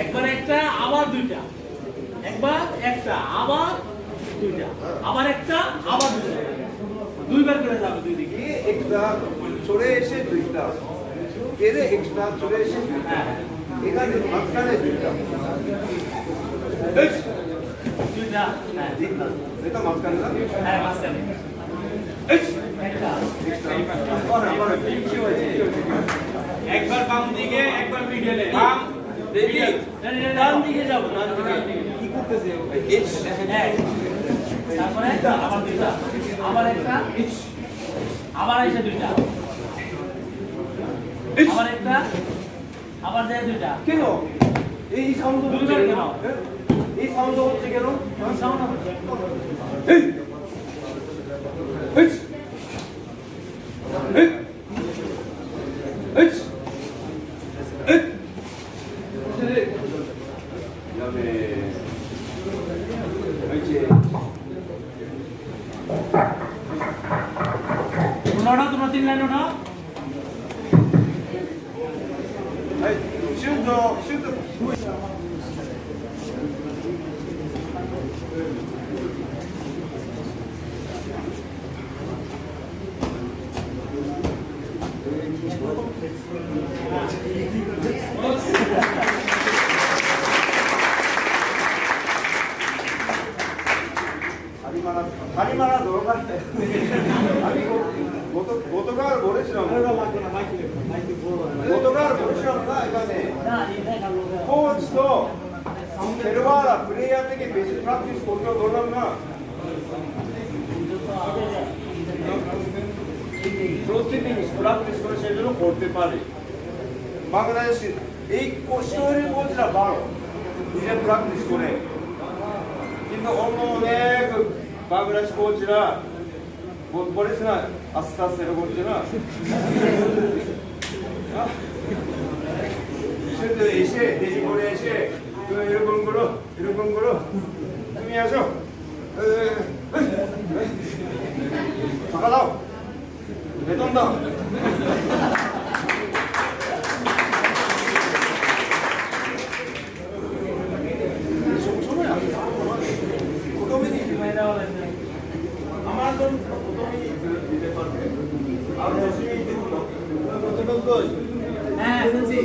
একবার একটা আবার দুইটা একবার একটা আবার দুইটা আবার একটা আবার দুইটা দুইটা সরে এসে দুইটা। এরে এক্সট্রা চলে এসে এখানে মাঝখানে দুইটা। হ্যাঁ। এটা মাঝখানে না? হ্যাঁ মাঝখানে। একবার বাম দিকে একবার মিডলে বাম দিকে ডান দিকে যাব না কি করতেছে হ্যাঁ। তারপরে আবার দিটা আবার একটা। আবার এসে দুইটা আবার একটা আবার যায় দুইটা কেন এই সাউন্ড দুটো কেন এই সাউন্ড হচ্ছে কেন এই সাউন্ড হচ্ছে এই এই এই এই এই 이제 তোমরা তোমরা তিন লাইন না 아니 마지막 하나 넘어가야 돼. 아 니, 모 토, 모토가 모르시나 봐. 모토가 모르시나 봐. 이거 네. 코치도 베르바라 플레이어에게 베이스 프랙티스 코트로 돌아 나. প্রতিদিন প্র্যাকটিস করে সেজন্য করতে পারে বাংলাদেশে এই স্টোরি বলছিলাম ভালো নিজে প্র্যাকটিস করে কিন্তু অন্য অনেক Bangladesh koçuna polisine asistan seni koçuna. Şimdi işe, dejimbole işe, 이런 걸 로, 이런 걸로 준비하 죠. 바가 다, 배동 다. হ্যাঁ শুনছি।